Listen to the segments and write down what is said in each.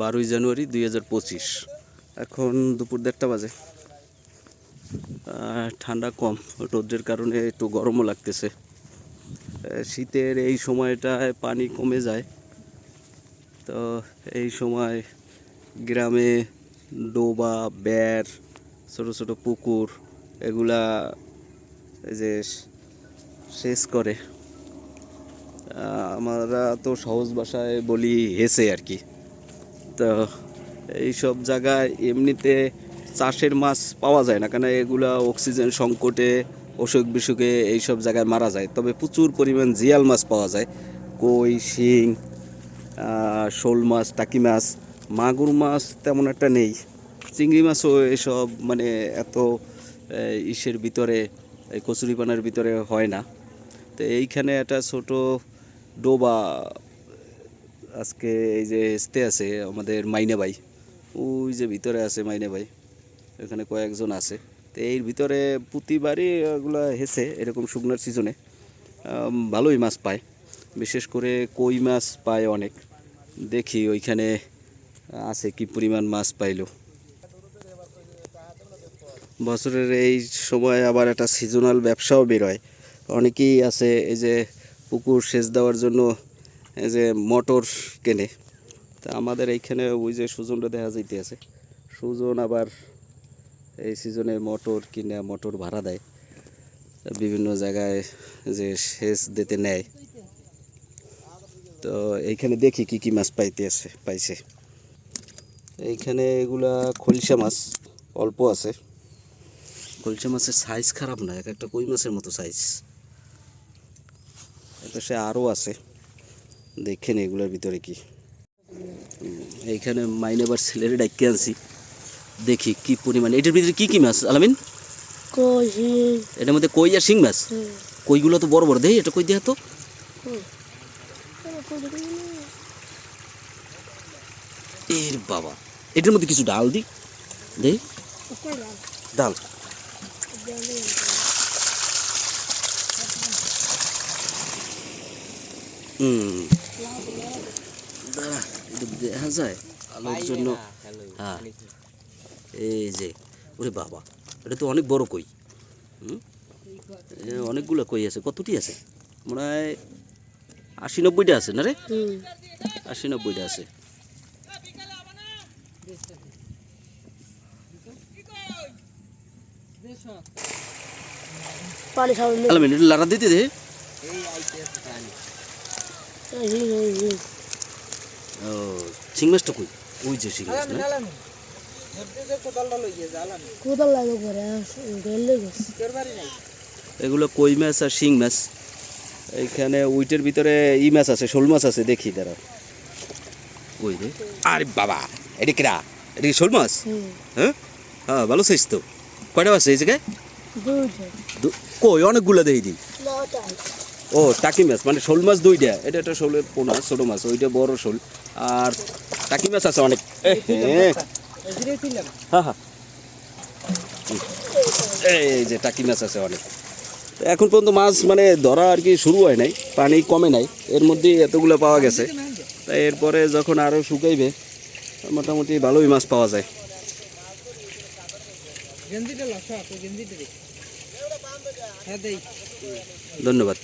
বারোই জানুয়ারি দুই হাজার পঁচিশ। এখন দুপুর দেড়টা বাজে। ঠান্ডা কম, রোদ্রের কারণে একটু গরমও লাগতেছে। শীতের এই সময়টায় পানি কমে যায়। তো এই সময় গ্রামে ডোবা বের ছোট ছোট পুকুর এগুলা এই যে শেষ করে। আমরা তো সহজ ভাষায় বলি হেসে আর কি। তো এই সব জায়গায় এমনিতে চাষের মাছ পাওয়া যায় না, কেন এগুলা অক্সিজেন সংকটে, অসুখ বিসুখে এই সব জায়গায় মারা যায়। তবে প্রচুর পরিমাণ জিয়াল মাছ পাওয়া যায়, কই, শিং শোল মাছ, টাকি মাছ, মাগুর মাছ তেমন একটা নেই। চিংড়ি মাছও এসব মানে এত ইসের ভিতরে কচুরিপানার ভিতরে হয় না। তো এইখানে একটা ছোট ডোবা আজকে এই যে স্তে আছে আমাদের মাইনে ভাই, ওই যে ভিতরে আছে মাইনে ভাই, এখানে কয়েকজন আছে। তো এর ভিতরে প্রতিবারই ওগুলো হেসে, এরকম শুকনার সিজনে ভালোই মাছ পায়। বিশেষ করে কই মাছ পায় অনেক। দেখি ওইখানে আছে কি পরিমাণ মাছ পাইলো। বছরের এই সময় আবার একটা সিজনাল ব্যবসাও বেরোয়। অনেকেই আছে এই যে পুকুর সেচ দেওয়ার জন্য যে মোটর কেনে, তা আমাদের এইখানে ওই যে সুজনটা দেখা যাইতে আছে সুজন আবার এই সিজনে মোটর কিনে, মোটর ভাড়া দেয়। বিভিন্ন জায়গায় যে সেচ দিতে নেয়। তো এইখানে দেখি কি কি মাছ পাইতে আছে পাইছে। এইখানে এগুলা খলসা মাছ অল্প আছে। খলসা মাছের সাইজ খারাপ না, এক একটা কই মাছের মতো সাইজ সে আরও আছে। দেখেন এগুলোর ভিতরে কি। এইখানে মাইনেবার ছেলেরে ডাইকে আনছি। দেখি কি পরিমাণ। এটার ভিতরে কি কি মাছ আলামিন? এটার মধ্যে কই আর শিং মাছ? কইগুলো তো বড় বড়। দেই এটা কই দেয়া তো? এর বাবা। এটার মধ্যে কিছু ডাল দি। দেই। ডাল। হুম দেখা যায়। আলোর জন্য হ্যাঁ। এই যে ওরে বাবা এটা তো অনেক বড় কই। হুম? এ অনেকগুলো কই আছে কতটি আছে? মনে হয় আশি নব্বইটা আছে না রে? আশি নব্বইটা আছে। লাড়া দিতে দে। শিং মাছটা কই? ওই যে শিং মাছ না? এগুলো কই মাছ আর শিং মাছ? এইখানে উইটের ভিতরে ই মাছ আছে শোল মাছ আছে দেখি তারা ওই রে? আরে বাবা এটা কিরা? এটা কি শোল মাছ? হ্যাঁ? হ্যাঁ ভালো সাইজ তো। কয়টা আছে এই জায়গায়? কই অনেকগুলো দেই দি। নটা ও টাকি মাছ মানে শোল মাছ দুইটা। এটা একটা শোলের পোনা ছোট মাছ ওইটা বড় শোল। আর টাকি মাছ আছে অনেক। হ্যাঁ হ্যাঁ হ্যাঁ এই। যে টাকি মাছ আছে অনেক। এখন পর্যন্ত মাছ মানে ধরা আর কি শুরু হয় নাই পানি কমে নাই। এর মধ্যে এতগুলো পাওয়া গেছে। তাই এরপরে যখন আরও শুকাইবে মোটামুটি ভালোই মাছ পাওয়া যায়। ধন্যবাদ।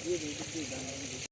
Dia begitu.